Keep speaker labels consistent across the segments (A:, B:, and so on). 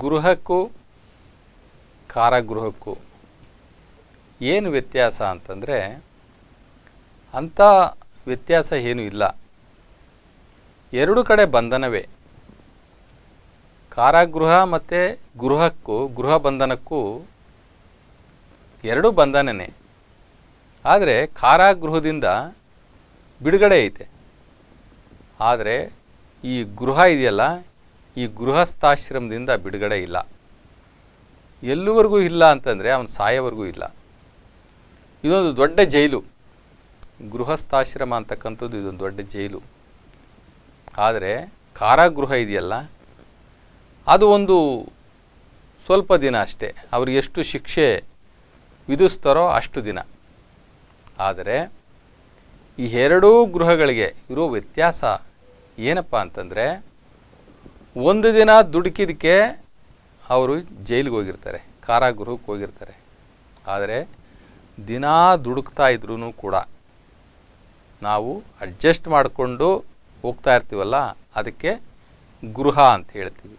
A: ಗೃಹಕ್ಕೂ, ಕಾರಾಗೃಹಕ್ಕೂ ಏನು ವ್ಯತ್ಯಾಸ ಅಂತಂದರೆ ಅಂಥ ವ್ಯತ್ಯಾಸ ಏನೂ ಇಲ್ಲ. ಎರಡು ಕಡೆ ಬಂಧನವೇ. ಕಾರಾಗೃಹ ಮತ್ತು ಗೃಹಕ್ಕೂ, ಗೃಹ ಬಂಧನಕ್ಕೂ ಎರಡೂ ಬಂಧನನೇ. ಆದರೆ ಕಾರಾಗೃಹದಿಂದ ಬಿಡುಗಡೆ ಐತೆ. ಆದರೆ ಈ ಗೃಹ ಇದೆಯಲ್ಲ ಈ ಗೃಹಸ್ಥಾಶ್ರಮದಿಂದ ಬಿಡುಗಡೆ ಇಲ್ಲ. ಎಲ್ಲಿವರೆಗೂ ಇಲ್ಲ ಅಂತಂದರೆ ಅವನು ಸಾಯೋವರೆಗೂ ಇಲ್ಲ. ಇದೊಂದು ದೊಡ್ಡ ಜೈಲು. ಗೃಹಸ್ಥಾಶ್ರಮ ಅಂತಕ್ಕಂಥದ್ದು ಇದೊಂದು ದೊಡ್ಡ ಜೈಲು. ಆದರೆ ಕಾರಾಗೃಹ ಇದೆಯಲ್ಲ? ಅದು ಒಂದು ಸ್ವಲ್ಪ ದಿನ ಅಷ್ಟೇ. ಅವ್ರಿಗೆ ಎಷ್ಟು ಶಿಕ್ಷೆ ವಿಧಿಸ್ತಾರೋ ಅಷ್ಟು ದಿನ. ಆದರೆ ಈ ಎರಡೂ ಗೃಹಗಳಿಗೆ ಇರೋ ವ್ಯತ್ಯಾಸ ಏನಪ್ಪ ಅಂತಂದರೆ ಒಂದು ದಿನ ದುಡುಕಿದಕ್ಕೆ ಅವರು ಜೈಲಿಗೆ ಹೋಗಿರ್ತಾರೆ, ಕಾರಾಗೃಹಕ್ಕೆ ಹೋಗಿರ್ತಾರೆ. ಆದರೆ ದಿನ ದುಡುಕ್ತಾ ಇದ್ರೂ ಕೂಡ ನಾವು ಅಡ್ಜಸ್ಟ್ ಮಾಡಿಕೊಂಡು ಹೋಗ್ತಾ ಇರ್ತೀವಲ್ಲ, ಅದಕ್ಕೆ ಗೃಹ ಅಂತ ಹೇಳ್ತೀವಿ.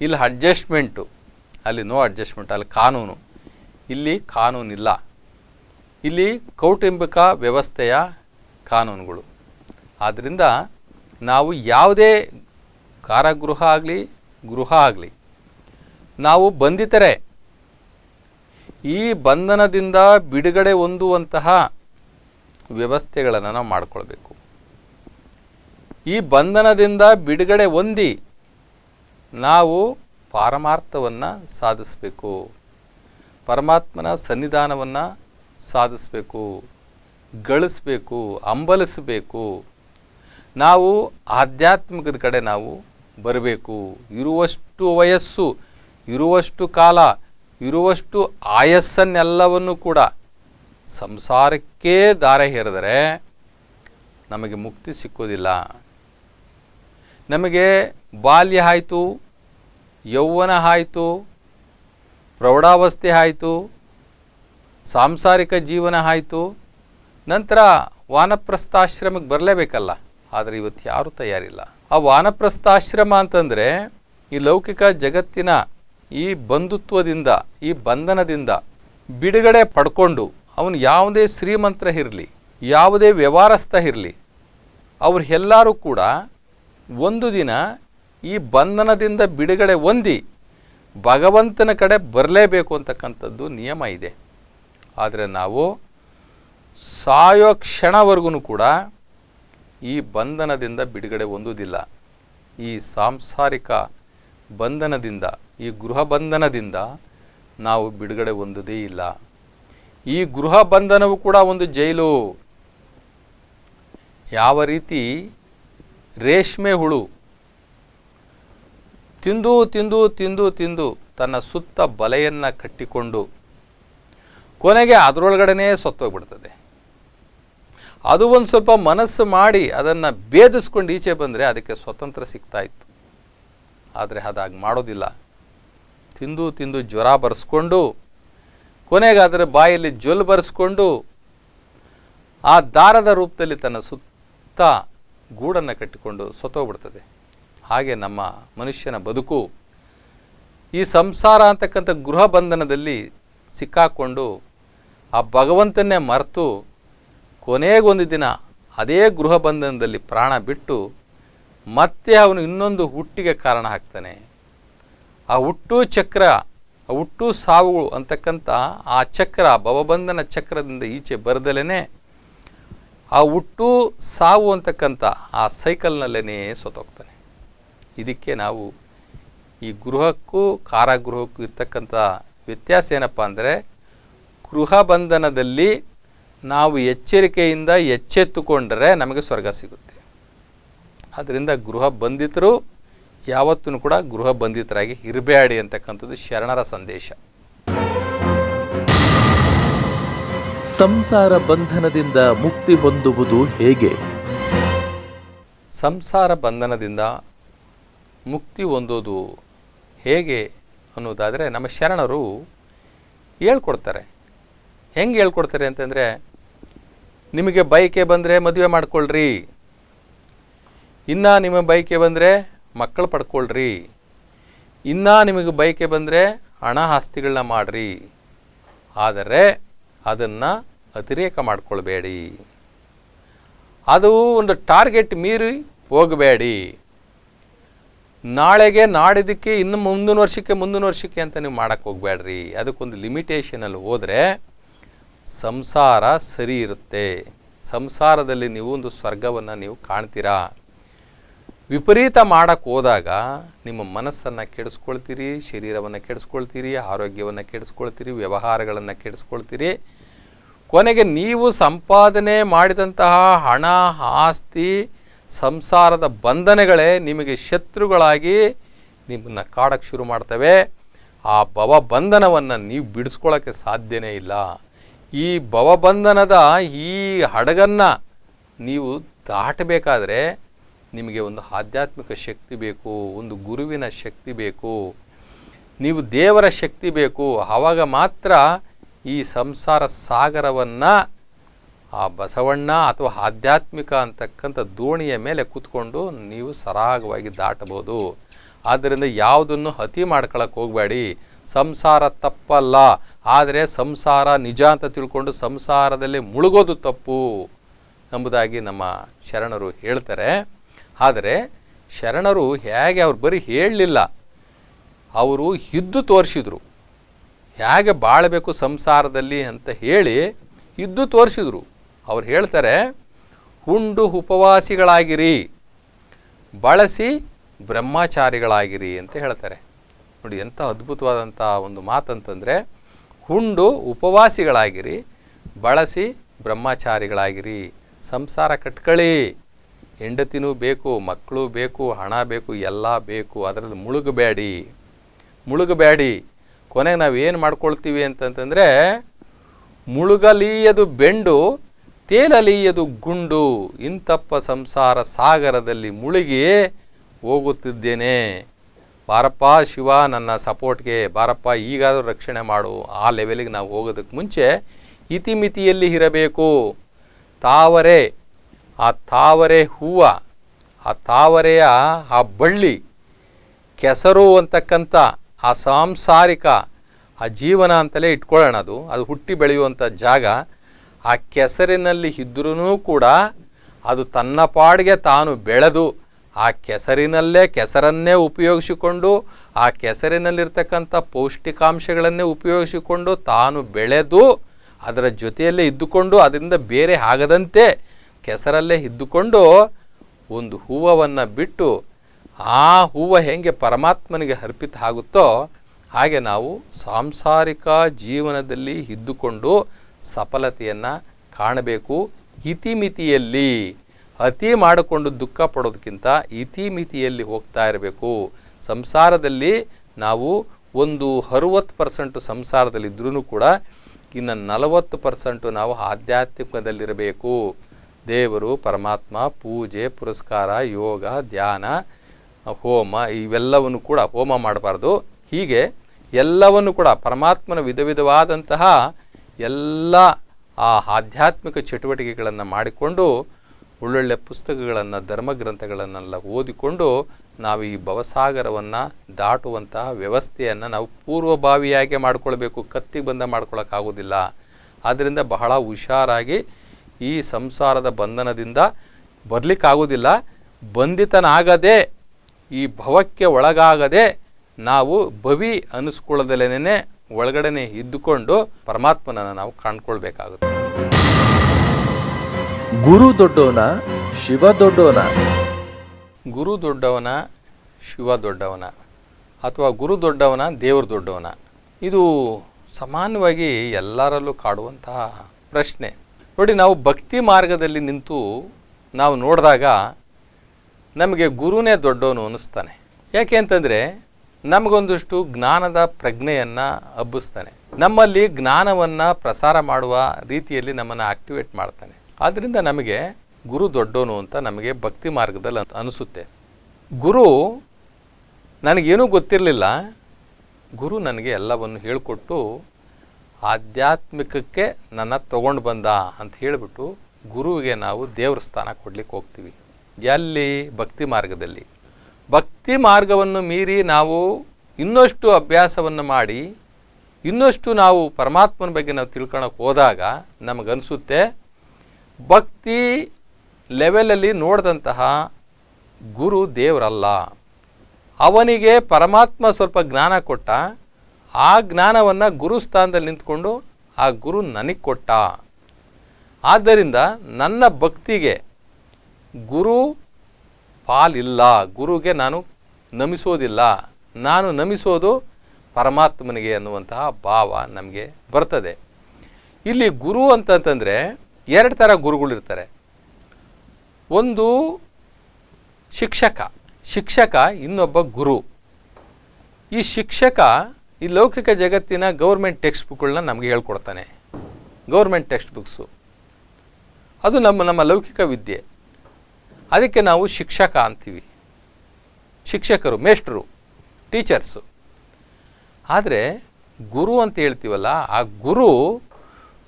A: ಇಲ್ಲಿ ಅಡ್ಜಸ್ಟ್ಮೆಂಟು, ಅಲ್ಲಿ ನೋ ಅಡ್ಜಸ್ಟ್ಮೆಂಟ್, ಅಲ್ಲಿ ಕಾನೂನು. ಇಲ್ಲಿ ಕಾನೂನಿಲ್ಲ. ಇಲ್ಲಿ ಕೌಟುಂಬಿಕ ವ್ಯವಸ್ಥೆಯ ಕಾನೂನುಗಳು. ಆದ್ದರಿಂದ ನಾವು ಯಾವುದೇ ಕಾರಾಗೃಹ ಆಗಲಿ, ಗೃಹ ಆಗಲಿ. ನಾವು ಬಂಧಿತರೆ. ಈ ಬಂಧನದಿಂದ ಬಿಡುಗಡೆ ಹೊಂದುವಂತಹ ವ್ಯವಸ್ಥೆಗಳನ್ನು ನಾವು ಮಾಡಿಕೊಳ್ಬೇಕು. ಈ ಬಂಧನದಿಂದ ಬಿಡುಗಡೆ ಹೊಂದಿ ನಾವು ಪಾರಮಾರ್ಥವನ್ನು ಸಾಧಿಸಬೇಕು. ಪರಮಾತ್ಮನ ಸನ್ನಿಧಾನವನ್ನು ಸಾಧಿಸಬೇಕು. ಗಳಿಸಬೇಕು ಹಂಬಲಿಸಬೇಕು ನಾವು ಆಧ್ಯಾತ್ಮಿಕದ ಕಡೆ ನಾವು ಬರಬೇಕು. ಇರುವಷ್ಟು ವಯಸ್ಸು, ಇರುವಷ್ಟು ಕಾಲ, ಇರುವಷ್ಟು ಆಯಸ್ಸನ್ನೆಲ್ಲವನ್ನು ಕೂಡ ಸಂಸಾರಕ್ಕೇ ದಾರ ಹೇರಿದರೆ ನಮಗೆ ಮುಕ್ತಿ ಸಿಕ್ಕೋದಿಲ್ಲ. ನಮಗೆ ಬಾಲ್ಯ ಆಯಿತು, ಯೌವನ ಆಯಿತು, ಪ್ರೌಢಾವಸ್ಥೆ ಆಯಿತು, ಸಾಂಸಾರಿಕ ಜೀವನ ಆಯಿತು, ನಂತರ ವಾನಪ್ರಸ್ಥಾಶ್ರಮಕ್ಕೆ ಬರಲೇಬೇಕಲ್ಲ. ಆದರೆ ಇವತ್ತು ಯಾರೂ ತಯಾರಿಲ್ಲ. ಆ ವಾನಪ್ರಸ್ಥಾಶ್ರಮ ಅಂತಂದರೆ ಈ ಲೌಕಿಕ ಜಗತ್ತಿನ ಈ ಬಂಧುತ್ವದಿಂದ, ಈ ಬಂಧನದಿಂದ ಬಿಡುಗಡೆ ಪಡ್ಕೊಂಡು ಅವನು ಯಾವುದೇ ಶ್ರೀಮಂತ್ರ ಇರಲಿ, ಯಾವುದೇ ವ್ಯವಹಾರಸ್ಥ ಇರಲಿ, ಅವ್ರು ಎಲ್ಲರೂ ಕೂಡ ಒಂದು ದಿನ ಈ ಬಂಧನದಿಂದ ಬಿಡುಗಡೆ ಹೊಂದಿ ಭಗವಂತನ ಕಡೆ ಬರಲೇಬೇಕು ಅಂತಕ್ಕಂಥದ್ದು ನಿಯಮ ಇದೆ. ಆದರೆ ನಾವು ಸಾಯೋ ಕ್ಷಣವರೆಗೂ ಕೂಡ ಈ ಬಂಧನದಿಂದ ಬಿಡುಗಡೆ ಹೊಂದುವುದಿಲ್ಲ. ಈ ಸಾಂಸಾರಿಕ ಬಂಧನದಿಂದ, ಈ ಗೃಹ ಬಂಧನದಿಂದ ನಾವು ಬಿಡುಗಡೆ ಹೊಂದದೇ ಇಲ್ಲ. ಈ ಗೃಹ ಬಂಧನವು ಕೂಡ ಒಂದು ಜೈಲು. ಯಾವ ರೀತಿ ರೇಷ್ಮೆ ಹುಳು ತಿಂದು ತಿಂದು ತಿಂದು ತಿಂದು ತನ್ನ ಸುತ್ತ ಬಲೆಯನ್ನು ಕಟ್ಟಿಕೊಂಡು ಕೊನೆಗೆ ಅದರೊಳಗಡೆನೇ ಸತ್ತೋಗ್ಬಿಡ್ತದೆ. ಅದು ಒಂದು ಸ್ವಲ್ಪ ಮನಸ್ಸು ಮಾಡಿ ಅದನ್ನು ಭೇದಿಸ್ಕೊಂಡು ಈಚೆ ಬಂದರೆ ಅದಕ್ಕೆ ಸ್ವತಂತ್ರ ಸಿಗ್ತಾ ಇತ್ತು. ಆದರೆ ಅದಾಗಿ ಮಾಡೋದಿಲ್ಲ. ತಿಂದು ತಿಂದು ಜ್ವರ ಬರೆಸ್ಕೊಂಡು, ಕೊನೆಗಾದರೆ ಬಾಯಲ್ಲಿ ಜೊಲ್ ಬರೆಸ್ಕೊಂಡು, ಆ ದಾರದ ರೂಪದಲ್ಲಿ ತನ್ನ ಸುತ್ತ ಗೂಡನ್ನು ಕಟ್ಟಿಕೊಂಡು ಸತ್ತೋಗ್ಬಿಡ್ತದೆ ಹಾಗೆ ನಮ್ಮ ಮನುಷ್ಯನ ಬದುಕು ಈ ಸಂಸಾರ ಅಂತಕ್ಕಂಥ ಗೃಹ ಬಂಧನದಲ್ಲಿ ಸಿಕ್ಕಾಕೊಂಡು ಆ ಭಗವಂತನ್ನೇ ಮರೆತು ಕೊನೆಗೊಂದು ದಿನ ಅದೇ ಗೃಹ ಬಂಧನದಲ್ಲಿ ಪ್ರಾಣ ಬಿಟ್ಟು ಮತ್ತೆ ಅವನು ಇನ್ನೊಂದು ಹುಟ್ಟಿಗೆ ಕಾರಣ ಆಗ್ತಾನೆ. ಆ ಹುಟ್ಟು ಚಕ್ರ, ಆ ಹುಟ್ಟು ಸಾವುಗಳು ಅಂತಕ್ಕಂಥ ಆ ಚಕ್ರ, ಭವಬಂಧನ ಚಕ್ರದಿಂದ ಈಚೆ ಬರದಲೇ ಆ ಹುಟ್ಟು ಸಾವು ಅಂತಕ್ಕಂಥ ಆ ಸೈಕಲ್ನಲ್ಲೇ ಸೊತೋಗ್ತಾನೆ. ಇದಕ್ಕೆ ನಾವು ಈ ಗೃಹಕ್ಕೂ, ಕಾರಾಗೃಹಕ್ಕೂ ಇರ್ತಕ್ಕಂಥ ವ್ಯತ್ಯಾಸ ಏನಪ್ಪ ಅಂದರೆ ಗೃಹ ಬಂಧನದಲ್ಲಿ ನಾವು ಎಚ್ಚರಿಕೆಯಿಂದ ಎಚ್ಚೆತ್ತುಕೊಂಡರೆ ನಮಗೆ ಸ್ವರ್ಗ ಸಿಗುತ್ತೆ. ಆದ್ದರಿಂದ ಗೃಹ ಬಂಧಿತರು ಯಾವತ್ತೂ ಕೂಡ ಗೃಹ ಬಂಧಿತರಾಗಿ ಇರಬೇಡಿ ಅಂತಕ್ಕಂಥದ್ದು ಶರಣರ ಸಂದೇಶ.
B: ಸಂಸಾರ ಬಂಧನದಿಂದ ಮುಕ್ತಿ ಹೊಂದುವುದು ಹೇಗೆ?
A: ಸಂಸಾರ ಬಂಧನದಿಂದ ಮುಕ್ತಿ ಹೊಂದೋದು ಹೇಗೆ ಅನ್ನೋದಾದರೆ ನಮ್ಮ ಶರಣರು ಹೇಳ್ಕೊಡ್ತಾರೆ. ಹೆಂಗೆ ಹೇಳ್ಕೊಡ್ತಾರೆ ಅಂತಂದರೆ ನಿಮಗೆ ಬೈಕೆ ಬಂದರೆ ಮದುವೆ ಮಾಡ್ಕೊಳ್ರಿ. ಇನ್ನು ನಿಮ್ಮ ಬೈಕೆ ಬಂದರೆ ಮಕ್ಕಳು ಪಡ್ಕೊಳ್ರಿ. ಇನ್ನೂ ನಿಮಗೆ ಬೈಕೆ ಬಂದರೆ ಹಣ ಆಸ್ತಿಗಳನ್ನ ಮಾಡಿರಿ. ಆದರೆ ಅದನ್ನು ಅತಿರೇಕ ಮಾಡಿಕೊಳ್ಬೇಡಿ. ಅದು ಒಂದು ಟಾರ್ಗೆಟ್ ಮೀರಿ ಹೋಗಬೇಡಿ. ನಾಳೆಗೆ ನಾಡಿದ್ದಕ್ಕೆ ಇನ್ನು ಮುಂದಿನ ವರ್ಷಕ್ಕೆ ಮುಂದಿನ ವರ್ಷಕ್ಕೆ ಅಂತ ನೀವು ಮಾಡೋಕ್ಕೆ ಹೋಗಬೇಡ್ರಿ. ಅದಕ್ಕೊಂದು ಲಿಮಿಟೇಷನಲ್ಲಿ ಹೋದರೆ ಸಂಸಾರ ಸರಿ ಇರುತ್ತೆ. ಸಂಸಾರದಲ್ಲಿ ನೀವು ಒಂದು ಸ್ವರ್ಗವನ್ನು ನೀವು ಕಾಣ್ತೀರಾ? ವಿಪರೀತ ಮಾಡಕ್ಕೆ ಹೋದಾಗ ನಿಮ್ಮ ಮನಸ್ಸನ್ನು ಕೆಡಿಸ್ಕೊಳ್ತೀರಿ, ಶರೀರವನ್ನು ಕೆಡಿಸ್ಕೊಳ್ತೀರಿ, ಆರೋಗ್ಯವನ್ನು ಕೆಡಿಸ್ಕೊಳ್ತೀರಿ, ವ್ಯವಹಾರಗಳನ್ನು ಕೆಡಿಸ್ಕೊಳ್ತೀರಿ. ಕೊನೆಗೆ ನೀವು ಸಂಪಾದನೆ ಮಾಡಿದಂತಹ ಹಣ, ಆಸ್ತಿ, ಸಂಸಾರದ ಬಂಧನಗಳೇ ನಿಮಗೆ ಶತ್ರುಗಳಾಗಿ ನಿಮ್ಮನ್ನು ಕಾಡಕ್ಕೆ ಶುರು ಮಾಡ್ತವೆ. ಆ ಭವಬಂಧನವನ್ನು ನೀವು ಬಿಡಿಸ್ಕೊಳ್ಳೋಕ್ಕೆ ಸಾಧ್ಯವೇ ಇಲ್ಲ. ಈ ಭವಬಂಧನದ ಈ ಹಡಗನ್ನು ನೀವು ದಾಟಬೇಕಾದ್ರೆ ನಿಮಗೆ ಒಂದು ಆಧ್ಯಾತ್ಮಿಕ ಶಕ್ತಿ ಬೇಕು, ಒಂದು ಗುರುವಿನ ಶಕ್ತಿ ಬೇಕು. ನೀವು ದೇವರ ಶಕ್ತಿ ಬೇಕು. ಆವಾಗ ಮಾತ್ರ ಈ ಸಂಸಾರ ಸಾಗರವನ್ನು, ಆ ಬಸವಣ್ಣ ಅಥವಾ ಆಧ್ಯಾತ್ಮಿಕ ಅಂತಕ್ಕಂಥ ದೋಣಿಯ ಮೇಲೆ ಕೂತ್ಕೊಂಡು ನೀವು ಸರಾಗವಾಗಿ ದಾಟಬಹುದು. ಆದ್ದರಿಂದ ಯಾವುದನ್ನು ಅತಿ ಮಾಡ್ಕೊಳಕ್ಕೆ ಹೋಗಬೇಡಿ. ಸಂಸಾರ ತಪ್ಪಲ್ಲ. ಆದರೆ ಸಂಸಾರ ನಿಜ ಅಂತ ತಿಳ್ಕೊಂಡು ಸಂಸಾರದಲ್ಲಿ ಮುಳುಗೋದು ತಪ್ಪು ಎಂಬುದಾಗಿ ನಮ್ಮ ಶರಣರು ಹೇಳ್ತಾರೆ. ಆದರೆ ಶರಣರು ಹೇಗೆ ಅವ್ರು ಬರೀ ಹೇಳಲಿಲ್ಲ. ಅವರು ಇದ್ದು ತೋರಿಸಿದ್ರು. ಹೇಗೆ ಬಾಳಬೇಕು ಸಂಸಾರದಲ್ಲಿ ಅಂತ ಹೇಳಿ ಇದ್ದು ತೋರಿಸಿದ್ರು. ಅವ್ರು ಹೇಳ್ತಾರೆ, ಉಂಡು ಉಪವಾಸಿಗಳಾಗಿರಿ. ಬಳಸಿ ಬ್ರಹ್ಮಚಾರಿಗಳಾಗಿರಿ ಅಂತ ಹೇಳ್ತಾರೆ. ನೋಡಿ ಎಂಥ ಅದ್ಭುತವಾದಂಥ ಒಂದು ಮಾತಂತಂದರೆ, ಹುಂಡು ಉಪವಾಸಿಗಳಾಗಿರಿ, ಬಳಸಿ ಬ್ರಹ್ಮಚಾರಿಗಳಾಗಿರಿ, ಸಂಸಾರ ಕಟ್ಕಳಿ. ಹೆಂಡತಿನೂ ಬೇಕು, ಮಕ್ಕಳು ಬೇಕು, ಹಣ ಬೇಕು, ಎಲ್ಲ ಬೇಕು, ಅದರಲ್ಲಿ ಮುಳುಗಬೇಡಿ. ಮುಳುಗಬೇಡಿ. ಕೊನೆಗೆ ನಾವು ಏನು ಮಾಡ್ಕೊಳ್ತೀವಿ ಅಂತಂತಂದರೆ, ಮುಳುಗಲೀಯದು ಬೆಂಡು, ತೇಲಲೀಯದು ಗುಂಡು, ಇಂತಪ್ಪ ಸಂಸಾರ ಸಾಗರದಲ್ಲಿ ಮುಳುಗಿ ಹೋಗುತ್ತಿದ್ದೇನೆ. ಬಾರಪ್ಪ, ಶಿವ ನನ್ನ ಸಪೋರ್ಟ್ಗೆ ಬಾರಪ್ಪ, ಈಗಾದರೂ ರಕ್ಷಣೆ ಮಾಡು. ಆ ಲೆವೆಲಿಗೆ ನಾವು ಹೋಗೋದಕ್ಕೆ ಮುಂಚೆ ಇತಿಮಿತಿಯಲ್ಲಿ ಇರಬೇಕು. ತಾವರೆ, ಆ ತಾವರೆ ಹೂವ, ಆ ತಾವರೆಯ ಆ ಬಳ್ಳಿ, ಕೆಸರು ಅಂತಕ್ಕಂಥ ಆ ಸಾಂಸಾರಿಕ, ಆ ಜೀವನ ಅಂತಲೇ ಇಟ್ಕೊಳ್ಳೋಣ ಅದು. ಅದು ಹುಟ್ಟಿ ಬೆಳೆಯುವಂಥ ಜಾಗ. ಆ ಕೆಸರಿನಲ್ಲಿ ಇದ್ರೂ ಕೂಡ ಅದು ತನ್ನ ಪಾಡಿಗೆ ತಾನು ಬೆಳೆದು ಆ ಕೆಸರಿನಲ್ಲೇ ಕೆಸರನ್ನೇ ಉಪಯೋಗಿಸಿಕೊಂಡು, ಆ ಕೆಸರಿನಲ್ಲಿರ್ತಕ್ಕಂಥ ಪೌಷ್ಟಿಕಾಂಶಗಳನ್ನೇ ಉಪಯೋಗಿಸಿಕೊಂಡು ತಾನು ಬೆಳೆದು, ಅದರ ಜೊತೆಯಲ್ಲೇ ಇದ್ದುಕೊಂಡು, ಅದರಿಂದ ಬೇರೆ ಆಗದಂತೆ ಕೆಸರಲ್ಲೇ ಇದ್ದುಕೊಂಡು ಒಂದು ಹೂವನ್ನು ಬಿಟ್ಟು, ಆ ಹೂವು ಹೇಗೆ ಪರಮಾತ್ಮನಿಗೆ ಅರ್ಪಿತ ಆಗುತ್ತೋ, ಹಾಗೆ ನಾವು ಸಾಂಸಾರಿಕ ಜೀವನದಲ್ಲಿ ಇದ್ದುಕೊಂಡು ಸಫಲತೆಯನ್ನು ಕಾಣಬೇಕು ಇತಿಮಿತಿಯಲ್ಲಿ. ಅತಿ ಮಾಡಿಕೊಂಡು ದುಃಖ ಪಡೋದಕ್ಕಿಂತ ಇತಿಮಿತಿಯಲ್ಲಿ ಹೋಗ್ತಾ ಇರಬೇಕು. ಸಂಸಾರದಲ್ಲಿ ನಾವು ಒಂದು ಅರುವತ್ತು ಪರ್ಸೆಂಟ್ ಸಂಸಾರದಲ್ಲಿದ್ರೂ ಕೂಡ ಇನ್ನು ನಲವತ್ತು ಪರ್ಸೆಂಟು ನಾವು ಆಧ್ಯಾತ್ಮಿಕದಲ್ಲಿರಬೇಕು. ದೇವರು, ಪರಮಾತ್ಮ, ಪೂಜೆ, ಪುರಸ್ಕಾರ, ಯೋಗ, ಧ್ಯಾನ, ಹೋಮ ಇವೆಲ್ಲವನ್ನು ಕೂಡ ಹೋಮ ಮಾಡಬಾರ್ದು. ಹೀಗೆ ಎಲ್ಲವನ್ನು ಕೂಡ ಪರಮಾತ್ಮನ ವಿಧ ವಿಧವಾದಂತಹ ಎಲ್ಲ ಆ ಆಧ್ಯಾತ್ಮಿಕ ಚಟುವಟಿಕೆಗಳನ್ನು ಮಾಡಿಕೊಂಡು ಒಳ್ಳೊಳ್ಳೆ ಪುಸ್ತಕಗಳನ್ನು, ಧರ್ಮಗ್ರಂಥಗಳನ್ನೆಲ್ಲ ಓದಿಕೊಂಡು ನಾವು ಈ ಭವಸಾಗರವನ್ನು ದಾಟುವಂತಹ ವ್ಯವಸ್ಥೆಯನ್ನು ನಾವು ಪೂರ್ವಭಾವಿಯಾಗಿ ಮಾಡಿಕೊಳ್ಬೇಕು? ಕತ್ತಿಗೆ ಬಂದ ಮಾಡ್ಕೊಳ್ಳೋಕ್ಕಾಗೋದಿಲ್ಲ ಆದ್ದರಿಂದ ಬಹಳ ಹುಷಾರಾಗಿ ಈ ಸಂಸಾರದ ಬಂಧನದಿಂದ ಬರಲಿಕ್ಕಾಗೋದಿಲ್ಲ ಬಂಧಿತನಾಗದೆ, ಈ ಭವಕ್ಕೆ ಒಳಗಾಗದೆ ನಾವು ಭವಿ ಅನಿಸ್ಕೊಳ್ಳೋದಲ್ಲೇನೆ ಒಳಗಡೆನೆ ಇದ್ದುಕೊಂಡು ಪರಮಾತ್ಮನನ್ನು ನಾವು ಕಾಣ್ಕೊಳ್ಬೇಕಾಗುತ್ತೆ.
B: ಗುರು ದೊಡ್ಡವನ, ಶಿವ ದೊಡ್ಡವನ.
A: ಗುರು ದೊಡ್ಡವನ, ಶಿವ ದೊಡ್ಡವನ ಅಥವಾ ಗುರು ದೊಡ್ಡವನ, ದೇವರು ದೊಡ್ಡವನ. ಇದು ಸಾಮಾನ್ಯವಾಗಿ ಎಲ್ಲರಲ್ಲೂ ಕಾಡುವಂತಹ ಪ್ರಶ್ನೆ. ನೋಡಿ, ನಾವು ಭಕ್ತಿ ಮಾರ್ಗದಲ್ಲಿ ನಿಂತು ನಾವು ನೋಡಿದಾಗ ನಮಗೆ ಗುರುನೇ ದೊಡ್ಡವನು ಅನ್ನಿಸ್ತಾನೆ. ಯಾಕೆ ಅಂತಂದರೆ, ನಮಗೊಂದಷ್ಟು ಜ್ಞಾನದ ಪ್ರಜ್ಞೆಯನ್ನು ಹಬ್ಬಿಸ್ತಾನೆ. ನಮ್ಮಲ್ಲಿ ಜ್ಞಾನವನ್ನು ಪ್ರಸಾರ ಮಾಡುವ ರೀತಿಯಲ್ಲಿ ನಮ್ಮನ್ನು ಆಕ್ಟಿವೇಟ್ ಮಾಡ್ತಾನೆ. ಆದ್ದರಿಂದ ನಮಗೆ ಗುರು ದೊಡ್ಡೋನು ಅಂತ ನಮಗೆ ಭಕ್ತಿ ಮಾರ್ಗದಲ್ಲಿ ಅಂತ ಅನಿಸುತ್ತೆ. ಗುರು ನನಗೇನೂ ಗೊತ್ತಿರಲಿಲ್ಲ. ಗುರು ನನಗೆ ಎಲ್ಲವನ್ನು ಹೇಳಿಕೊಟ್ಟು ಆಧ್ಯಾತ್ಮಿಕಕ್ಕೆ ನನ್ನ ತಗೊಂಡು ಬಂದ ಅಂತ ಹೇಳಿಬಿಟ್ಟು ಗುರುವಿಗೆ ನಾವು ದೇವ್ರ ಸ್ಥಾನ ಕೊಡಲಿಕ್ಕೆ ಹೋಗ್ತೀವಿ. ಎಲ್ಲಿ? ಭಕ್ತಿ ಮಾರ್ಗದಲ್ಲಿ. ಭಕ್ತಿ ಮಾರ್ಗವನ್ನು ಮೀರಿ ನಾವು ಇನ್ನಷ್ಟು ಅಭ್ಯಾಸವನ್ನು ಮಾಡಿ ಇನ್ನಷ್ಟು ನಾವು ಪರಮಾತ್ಮನ ಬಗ್ಗೆ ನಾವು ತಿಳ್ಕೊಳಕ್ಕೆ ಹೋದಾಗ ನಮಗನ್ಸುತ್ತೆ ಭಕ್ತಿ ಲೆವೆಲಲ್ಲಿ ನೋಡಿದಂತಹ ಗುರು ದೇವರಲ್ಲ. ಅವನಿಗೆ ಪರಮಾತ್ಮ ಸ್ವಲ್ಪ ಜ್ಞಾನ ಕೊಟ್ಟ, ಆ ಜ್ಞಾನವನ್ನು ಗುರು ಸ್ಥಾನದಲ್ಲಿ ನಿಂತ್ಕೊಂಡು ಆ ಗುರು ನನಗೆ ಕೊಟ್ಟ. ಆದ್ದರಿಂದ ನನ್ನ ಭಕ್ತಿಗೆ ಗುರು ಪಾಲಿಲ್ಲ, ಗುರುಗೆ ನಾನು ನಮಿಸೋದಿಲ್ಲ. ನಾನು ನಮಿಸೋದು ಪರಮಾತ್ಮನಿಗೆ ಅನ್ನುವಂತಹ ಭಾವ ನಮಗೆ ಬರ್ತದೆ. ಇಲ್ಲಿ ಗುರು ಅಂತಂತಂದರೆ ಎರಡು ಥರ ಗುರುಗಳಿರ್ತಾರೆ. ಒಂದು ಶಿಕ್ಷಕ. ಶಿಕ್ಷಕ ಇನ್ನೊಬ್ಬ ಗುರು. ಈ ಶಿಕ್ಷಕ ಈ ಲೌಕಿಕ ಜಗತ್ತಿನ ಗೌರ್ಮೆಂಟ್ ಟೆಕ್ಸ್ಟ್ ಬುಕ್ಗಳನ್ನ ನಮಗೆ ಹೇಳ್ಕೊಡ್ತಾನೆ. ಗೌರ್ಮೆಂಟ್ ಟೆಕ್ಸ್ಟ್ ಬುಕ್ಸು ಅದು ನಮ್ಮ ನಮ್ಮ ಲೌಕಿಕ ವಿದ್ಯೆ. ಅದಕ್ಕೆ ನಾವು ಶಿಕ್ಷಕ ಅಂತೀವಿ. ಶಿಕ್ಷಕರು, ಮೇಷ್ಟ್ರು, ಟೀಚರ್ಸು. ಆದರೆ ಗುರು ಅಂತ ಹೇಳ್ತೀವಲ್ಲ, ಆ ಗುರು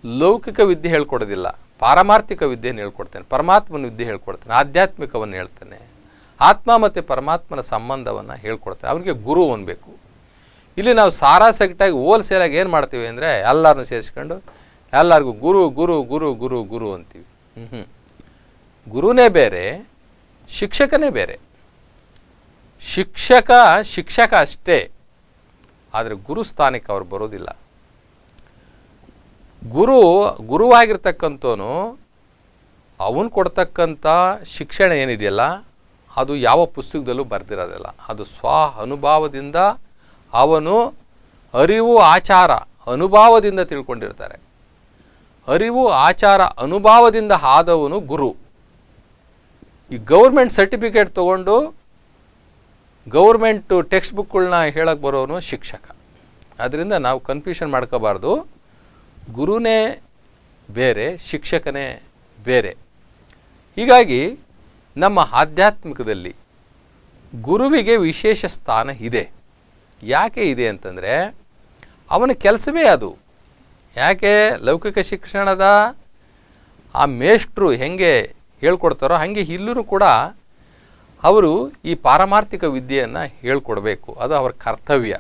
A: ಲೌಕಿಕ ವಿದ್ಯೆ ಹೇಳ್ಕೊಡೋದಿಲ್ಲ. ಪಾರಮಾರ್ಥಿಕ ವಿದ್ಯೆಯನ್ನು ಹೇಳ್ಕೊಡ್ತಾನೆ, ಪರಮಾತ್ಮನ ವಿದ್ಯೆ ಹೇಳ್ಕೊಡ್ತಾನೆ, ಆಧ್ಯಾತ್ಮಿಕವನ್ನು ಹೇಳ್ತಾನೆ. ಆತ್ಮ ಮತ್ತು ಪರಮಾತ್ಮನ ಸಂಬಂಧವನ್ನು ಹೇಳ್ಕೊಡ್ತಾನೆ. ಅವನಿಗೆ ಗುರು ಅನ್ಬೇಕು ಇಲ್ಲಿ ನಾವು ಸಾರಾ ಸೆಕ್ಟಾಗಿ ಹೋಲ್ಸೇಲಾಗಿ ಏನು ಮಾಡ್ತೀವಿ ಅಂದರೆ ಎಲ್ಲರನ್ನು ಸೇರಿಸ್ಕೊಂಡು ಎಲ್ಲರಿಗೂ ಗುರು ಗುರು ಗುರು ಗುರು ಗುರು ಅಂತೀವಿ. ಗುರುನೇ ಬೇರೆ, ಶಿಕ್ಷಕನೇ ಬೇರೆ. ಶಿಕ್ಷಕ ಶಿಕ್ಷಕ ಅಷ್ಟೇ. ಆದರೆ ಗುರು ಸ್ಥಾನಕ್ಕೆ ಅವ್ರು ಬರೋದಿಲ್ಲ. ಗುರು, ಗುರುವಾಗಿರ್ತಕ್ಕಂಥವನು ಅವನು ಕೊಡ್ತಕ್ಕಂಥ ಶಿಕ್ಷಣ ಏನಿದೆಯಲ್ಲ, ಅದು ಯಾವ ಪುಸ್ತಕದಲ್ಲೂ ಬರೆದಿರೋದಿಲ್ಲ. ಅದು ಸ್ವ ಅನುಭವದಿಂದ ಅವನು ಅರಿವು, ಆಚಾರ, ಅನುಭವದಿಂದ ತಿಳ್ಕೊಂಡಿರ್ತಾರೆ. ಅರಿವು, ಆಚಾರ, ಅನುಭವದಿಂದ ಆದವನು ಗುರು. ಈ ಗೌರ್ಮೆಂಟ್ ಸರ್ಟಿಫಿಕೇಟ್ ತೊಗೊಂಡು ಗೌರ್ಮೆಂಟು ಟೆಕ್ಸ್ಟ್ ಬುಕ್ಗಳನ್ನ ಹೇಳಕ್ಕೆ ಬರೋನು ಶಿಕ್ಷಕ. ಅದರಿಂದ ನಾವು ಕನ್ಫ್ಯೂಷನ್ ಮಾಡ್ಕೋಬಾರ್ದು. ಗುರುನೇ ಬೇರೆ, ಶಿಕ್ಷಕನೇ ಬೇರೆ. ಹೀಗಾಗಿ ನಮ್ಮ ಆಧ್ಯಾತ್ಮಿಕದಲ್ಲಿ ಗುರುವಿಗೆ ವಿಶೇಷ ಸ್ಥಾನ ಇದೆ. ಯಾಕೆ ಇದೆ ಅಂತಂದರೆ ಅವನ ಕೆಲಸವೇ ಅದು. ಯಾಕೆ ಲೌಕಿಕ ಶಿಕ್ಷಣದ ಆ ಮೇಷ್ಟ್ರು ಹೆಂಗೆ ಹೇಳ್ಕೊಡ್ತಾರೋ ಹಾಗೆ ಇಲ್ಲರೂ ಕೂಡ ಅವರು ಈ ಪಾರಮಾರ್ಥಿಕ ವಿದ್ಯೆಯನ್ನು ಹೇಳ್ಕೊಡ್ಬೇಕು. ಅದು ಅವರ ಕರ್ತವ್ಯ.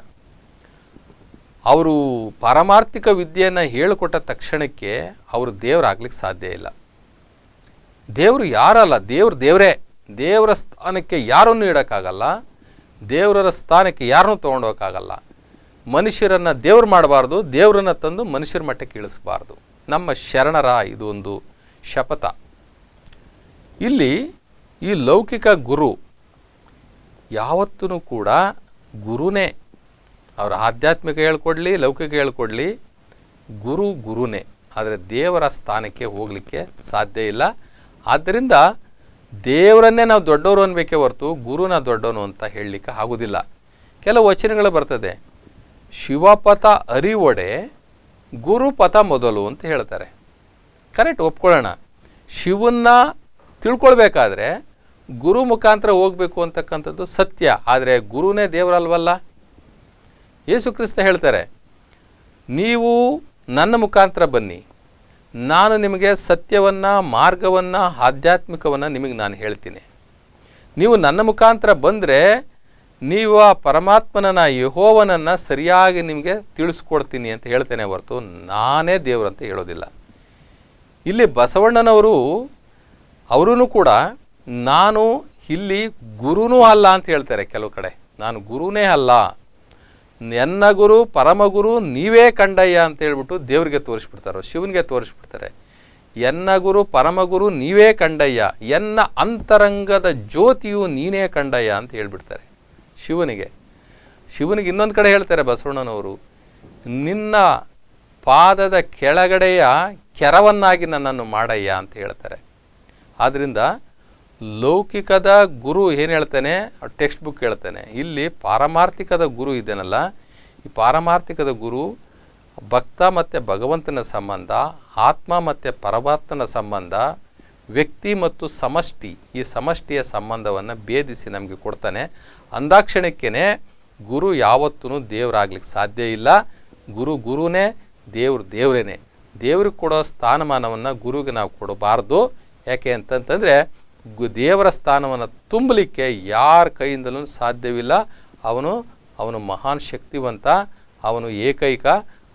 A: ಅವರು ಪಾರಮಾರ್ಥಿಕ ವಿದ್ಯೆಯನ್ನು ಹೇಳಿಕೊಟ್ಟ ತಕ್ಷಣಕ್ಕೆ ಅವರು ದೇವರಾಗ್ಲಿಕ್ಕೆ ಸಾಧ್ಯ ಇಲ್ಲ. ದೇವರು ಯಾರಲ್ಲ? ದೇವ್ರ ದೇವರೇ. ದೇವರ ಸ್ಥಾನಕ್ಕೆ ಯಾರನ್ನು ಇಡೋಕ್ಕಾಗಲ್ಲ. ದೇವರ ಸ್ಥಾನಕ್ಕೆ ಯಾರನ್ನೂ ತೊಗೊಂಡೋಗಕ್ಕಾಗಲ್ಲ. ಮನುಷ್ಯರನ್ನು ದೇವ್ರು ಮಾಡಬಾರ್ದು, ದೇವರನ್ನು ತಂದು ಮನುಷ್ಯರ ಮಟ್ಟಕ್ಕೆ ಇಳಿಸಬಾರ್ದು. ನಮ್ಮ ಶರಣರ ಇದು ಒಂದು ಶಪಥ. ಇಲ್ಲಿ ಈ ಲೌಕಿಕ ಗುರು ಯಾವತ್ತೂ ಕೂಡ ಗುರುನೇ. ಅವ್ರ ಆಧ್ಯಾತ್ಮಿಕ ಹೇಳ್ಕೊಡ್ಲಿ, ಲೌಕಿಕ ಹೇಳ್ಕೊಡ್ಲಿ, ಗುರು ಗುರುನೇ. ಆದರೆ ದೇವರ ಸ್ಥಾನಕ್ಕೆ ಹೋಗಲಿಕ್ಕೆ ಸಾಧ್ಯ ಇಲ್ಲ. ಆದ್ದರಿಂದ ದೇವರನ್ನೇ ನಾವು ದೊಡ್ಡವರು ಅನ್ಬೇಕೇ ಹೊರತು ಗುರುನ ದೊಡ್ಡವನು ಅಂತ ಹೇಳಲಿಕ್ಕೆ ಆಗೋದಿಲ್ಲ. ಕೆಲವು ವಚನಗಳು ಬರ್ತದೆ. ಶಿವಪಥ ಅರಿವೊಡೆ, ಗುರುಪಥ ಮೊದಲು ಅಂತ ಹೇಳ್ತಾರೆ. ಕರೆಕ್ಟ್ ಒಪ್ಕೊಳ್ಳೋಣ. ಶಿವನ್ನ ತಿಳ್ಕೊಳ್ಬೇಕಾದ್ರೆ ಗುರು ಮುಖಾಂತರ ಹೋಗಬೇಕು ಅಂತಕ್ಕಂಥದ್ದು ಸತ್ಯ. ಆದರೆ ಗುರುನೇ ದೇವರಲ್ವಲ್ಲ? ಯೇಸು ಕ್ರಿಸ್ತ ಹೇಳ್ತಾರೆ, ನೀವು ನನ್ನ ಮುಖಾಂತರ ಬನ್ನಿ. ನಾನು ನಿಮಗೆ ಸತ್ಯವನ್ನು, ಮಾರ್ಗವನ್ನು, ಆಧ್ಯಾತ್ಮಿಕವನ್ನು ನಿಮಗೆ ನಾನು ಹೇಳ್ತೀನಿ. ನೀವು ನನ್ನ ಮುಖಾಂತರ ಬಂದರೆ, ನೀವು ಆ ಪರಮಾತ್ಮನನ್ನ, ಯಹೋವನನ್ನು ಸರಿಯಾಗಿ ನಿಮಗೆ ತಿಳಿಸ್ಕೊಡ್ತೀನಿ ಅಂತ ಹೇಳ್ತೇನೆ ಹೊರತು ನಾನೇ ದೇವರು ಅಂತ ಹೇಳೋದಿಲ್ಲ. ಇಲ್ಲಿ ಬಸವಣ್ಣನವರು ಅವರೂ ಕೂಡ, ನಾನು ಇಲ್ಲಿ ಗುರುನೂ ಅಲ್ಲ ಅಂತ ಹೇಳ್ತಾರೆ ಕೆಲವು ಕಡೆ. ನಾನು ಗುರುನೇ ಅಲ್ಲ. ಎನ್ನ ಗುರು ಪರಮಗುರು ನೀವೇ ಕಂಡಯ್ಯ ಅಂತ ಹೇಳ್ಬಿಟ್ಟು ದೇವರಿಗೆ ತೋರಿಸ್ಬಿಡ್ತಾರೆ, ಶಿವನಿಗೆ ತೋರಿಸ್ಬಿಡ್ತಾರೆ. ಎನ್ನ ಗುರು ಪರಮಗುರು ನೀವೇ ಕಂಡಯ್ಯ, ಎನ್ನ ಅಂತರಂಗದ ಜ್ಯೋತಿಯು ನೀನೇ ಕಂಡಯ್ಯ ಅಂತ ಹೇಳ್ಬಿಡ್ತಾರೆ ಶಿವನಿಗೆ. ಶಿವನಿಗೆ ಇನ್ನೊಂದು ಕಡೆ ಹೇಳ್ತಾರೆ ಬಸವಣ್ಣನವರು, ನಿನ್ನ ಪಾದದ ಕೆಳಗಡೆಯ ಕೆರವನ್ನಾಗಿ ನನ್ನನ್ನು ಮಾಡಯ್ಯ ಅಂತ ಹೇಳ್ತಾರೆ. ಆದ್ದರಿಂದ ಲೌಕಿಕದ ಗುರು ಏನು ಹೇಳ್ತಾನೆ? ಟೆಕ್ಸ್ಟ್ ಬುಕ್ ಹೇಳ್ತಾನೆ. ಇಲ್ಲಿ ಪಾರಮಾರ್ಥಿಕದ ಗುರು ಇದೆನಲ್ಲ? ಈ ಪಾರಮಾರ್ಥಿಕದ ಗುರು ಭಕ್ತ ಮತ್ತು ಭಗವಂತನ ಸಂಬಂಧ, ಆತ್ಮ ಮತ್ತು ಪರಮಾತ್ಮನ ಸಂಬಂಧ, ವ್ಯಕ್ತಿ ಮತ್ತು ಸಮಷ್ಟಿ. ಈ ಸಮಷ್ಟಿಯ ಸಂಬಂಧವನ್ನು ಭೇದಿಸಿ ನಮಗೆ ಕೊಡ್ತಾನೆ. ಅಂದಾಕ್ಷಣಕ್ಕೇ ಗುರು ಯಾವತ್ತೂ ದೇವರಾಗ್ಲಿಕ್ಕೆ ಸಾಧ್ಯ ಇಲ್ಲ. ಗುರು ಗುರುನೇ, ದೇವ್ರು ದೇವರೇನೆ. ದೇವ್ರಿಗೆ ಕೊಡೋ ಸ್ಥಾನಮಾನವನ್ನು ಗುರುಗೆ ನಾವು ಕೊಡಬಾರ್ದು. ಯಾಕೆ ಅಂತಂತಂದರೆ ದೇವರ ಸ್ಥಾನವನ್ನು ತುಂಬಲಿಕ್ಕೆ ಯಾರ ಕೈಯಿಂದಲೂ ಸಾಧ್ಯವಿಲ್ಲ. ಅವನು ಅವನು ಮಹಾನ್ ಶಕ್ತಿವಂತ, ಅವನು ಏಕೈಕ,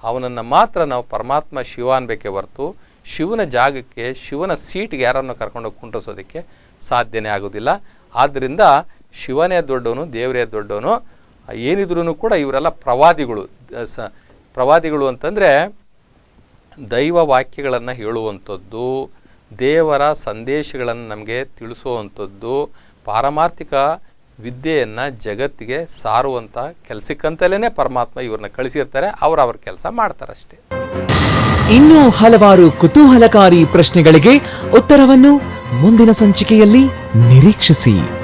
A: ಅವನನ್ನು ಮಾತ್ರ ನಾವು ಪರಮಾತ್ಮ ಶಿವ ಅನ್ಬೇಕೆ ಹೊರತು ಶಿವನ ಜಾಗಕ್ಕೆ, ಶಿವನ ಸೀಟ್ಗೆ ಯಾರನ್ನು ಕರ್ಕೊಂಡೋಗಿ ಕುಂಟಿಸೋದಕ್ಕೆ ಸಾಧ್ಯನೇ ಆಗೋದಿಲ್ಲ. ಆದ್ದರಿಂದ ಶಿವನೇ ದೊಡ್ಡವನು, ದೇವರೇ ದೊಡ್ಡವನು ಏನಿದ್ರೂ ಕೂಡ ಇವರೆಲ್ಲ ಪ್ರವಾದಿಗಳು. ಸ, ಪ್ರವಾದಿಗಳು ಅಂತಂದರೆ ದೈವ ವಾಕ್ಯಗಳನ್ನು ಹೇಳುವಂಥದ್ದು ದೇವರ ಸಂದೇಶಗಳನ್ನು ನಮಗೆ ತಿಳಿಸುವಂಥದ್ದು ಪಾರಮಾರ್ಥಿಕ ವಿದ್ಯೆಯನ್ನು ಜಗತ್ತಿಗೆ ಸಾರುವಂಥ ಕೆಲಸಕ್ಕಂತಲೇ ಪರಮಾತ್ಮ ಇವ್ರನ್ನ ಕಳಿಸಿರ್ತಾರೆ, ಅವ್ರು ಅವ್ರ ಕೆಲಸ ಮಾಡ್ತಾರಷ್ಟೇ.
C: ಇನ್ನೂ ಹಲವಾರು ಕುತೂಹಲಕಾರಿ ಪ್ರಶ್ನೆಗಳಿಗೆ ಉತ್ತರವನ್ನು ಮುಂದಿನ ಸಂಚಿಕೆಯಲ್ಲಿ ನಿರೀಕ್ಷಿಸಿ.